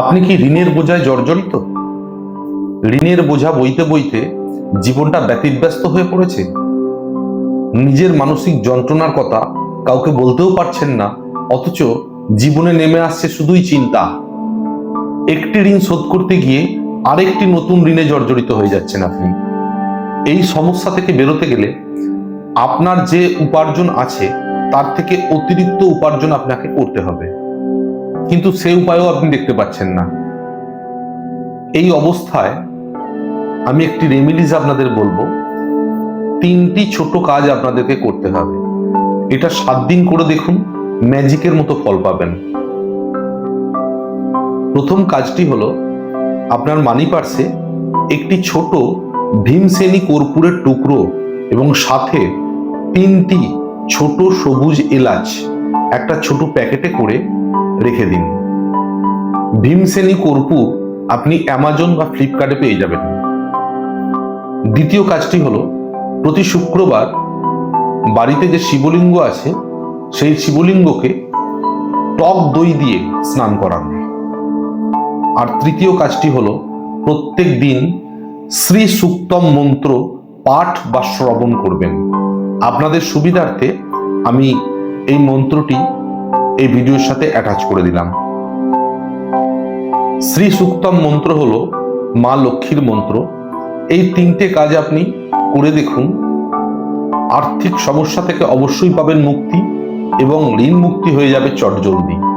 আপনি কি ঋণের বোঝায় জর্জরিত? ঋণের বোঝা বইতে বইতে জীবনটা ব্যতিব্যস্ত হয়ে পড়েছে। নিজের মানসিক যন্ত্রণার কথা কাউকে বলতেও পারছেন না, অথচ জীবনে নেমে আসছে শুধুই চিন্তা। একটি ঋণ শোধ করতে গিয়ে আরেকটি নতুন ঋণে জর্জরিত হয়ে যাচ্ছেন আপনি। এই সমস্যা থেকে বেরোতে গেলে আপনার যে উপার্জন আছে, তার থেকে অতিরিক্ত উপার্জন আপনাকে করতে হবে। কিন্তু সেই উপায়ও আপনি দেখতে পাচ্ছেন না। এই অবস্থায় আমি একটি রেমিডিজ আপনাদের বলব। তিনটি ছোট কাজ আপনাদেরকে করতে হবে। এটা সাত দিন করে দেখুন ম্যাজিকের মতো ফল পাবেন। প্রথম কাজটি হলো, আপনার মানি পার্সে একটি ছোট ভীমসেনি কর্পূরের টুকরো এবং সাথে তিনটি ছোট সবুজ এলাচ একটা ছোট প্যাকেটে করে রেখে দিন। ভীমসেনি কর্পূর আপনি অ্যামাজন বা ফ্লিপকার্টে পেয়ে যাবেন। দ্বিতীয় কাজটি হলো, প্রতি শুক্রবার বাড়িতে যে শিবলিঙ্গ আছে, সেই শিবলিঙ্গকে টক দই দিয়ে স্নান করান। আর তৃতীয় কাজটি হলো, প্রত্যেক দিন শ্রী সুক্তম মন্ত্র পাঠ বা শ্রবণ করবেন। আপনাদের সুবিধার্থে আমি এই মন্ত্রটি এই ভিডিওর সাথে অ্যাটাচ করে দিলাম। শ্রী সুক্তম মন্ত্র হলো মা লক্ষ্মীর মন্ত্র। এই তিনটে কাজ আপনি করে দেখুন। আর্থিক সমস্যা থেকে অবশ্যই পাবেন মুক্তি এবং ঋণ মুক্তি হয়ে যাবে চটজলদি।